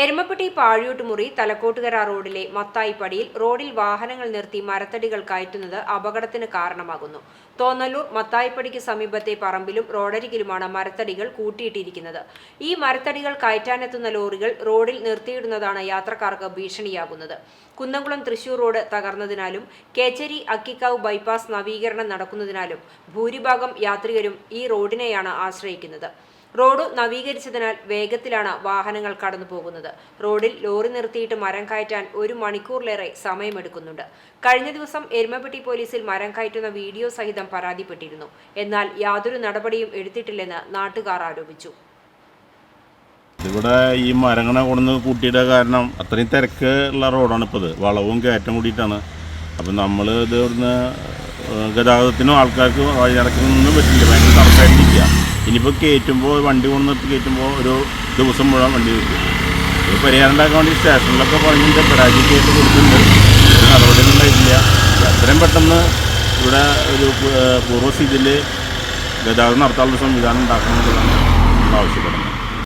എരുമപ്പെട്ടി പാഴിയോട്ടുമുറി തലക്കോട്ടുകര റോഡിലെ മത്തായിപ്പടിയിൽ റോഡിൽ വാഹനങ്ങൾ നിർത്തി മരത്തടികൾ കയറ്റുന്നത് അപകടത്തിന് കാരണമാകുന്നു. തോന്നല്ലൂർ മത്തായിപ്പടിക്ക് സമീപത്തെ പറമ്പിലും റോഡരികിലുമാണ് മരത്തടികൾ കൂട്ടിയിട്ടിരിക്കുന്നത്. ഈ മരത്തടികൾ കയറ്റാനെത്തുന്ന ലോറികൾ റോഡിൽ നിർത്തിയിടുന്നതാണ് യാത്രക്കാർക്ക് ഭീഷണിയാകുന്നത്. കുന്നംകുളം തൃശൂർ റോഡ് തകർന്നതിനാലും കേച്ചേരി അക്കിക്കാവ് ബൈപ്പാസ് നവീകരണം നടക്കുന്നതിനാലും ഭൂരിഭാഗം യാത്രികരും ഈ റോഡിനെയാണ് ആശ്രയിക്കുന്നത്. റോഡ് നവീകരിച്ചതിനാൽ വേഗത്തിലാണ് വാഹനങ്ങൾ കടന്നു പോകുന്നത് റോഡിൽ ലോറി നിർത്തിയിട്ട് മരം കയറ്റാൻ ഒരു മണിക്കൂറിലേറെ സമയമെടുക്കുന്നുണ്ട്. കഴിഞ്ഞ ദിവസം എരുമപ്പെട്ടി പോലീസിൽ മരം കയറ്റുന്ന വീഡിയോ സഹിതം പരാതിപ്പെട്ടിരുന്നു. എന്നാൽ യാതൊരു നടപടിയും എടുത്തിട്ടില്ലെന്ന് നാട്ടുകാർ ആരോപിച്ചു. ഇവിടെ ഈ മരങ്ങളെ കൊണ്ടുവന്ന് കൂട്ടിയുടെ കാരണം അത്രയും തിരക്ക് ഉള്ള റോഡാണ് ഇപ്പോൾ ഇത് വളവും കയറ്റം കൂടിയിട്ടാണ്. അപ്പം നമ്മൾ ഇത് ഇവിടുന്ന് ഗതാഗതത്തിനും ആൾക്കാർക്ക് വഴിയടക്കുന്നൊന്നും പറ്റില്ല. ഭയങ്കര തടസ്സമായിട്ടിരിക്കുക. ഇനിയിപ്പോൾ കയറ്റുമ്പോൾ വണ്ടി കൊണ്ട് നിർത്തി കയറ്റുമ്പോൾ ഒരു ദിവസം മുഴുവൻ വണ്ടി കിട്ടും ഒരു പരിഹാരം ഉണ്ടാക്കാൻ വേണ്ടി സ്റ്റേഷനിലൊക്കെ പറഞ്ഞിട്ട് പരാജയമായിട്ട് കൊടുത്തിട്ടുണ്ട് നടപടി നടപടിയൊന്നും ഉണ്ടായിട്ടില്ല. എത്രയും പെട്ടെന്ന് ഇവിടെ ഒരു പൂർവ സീറ്റിൽ ഗതാഗതം നടത്താനുള്ള സംവിധാനം ഉണ്ടാക്കണം എന്നുള്ളതാണ് നമ്മൾ ആവശ്യപ്പെടുന്നത്.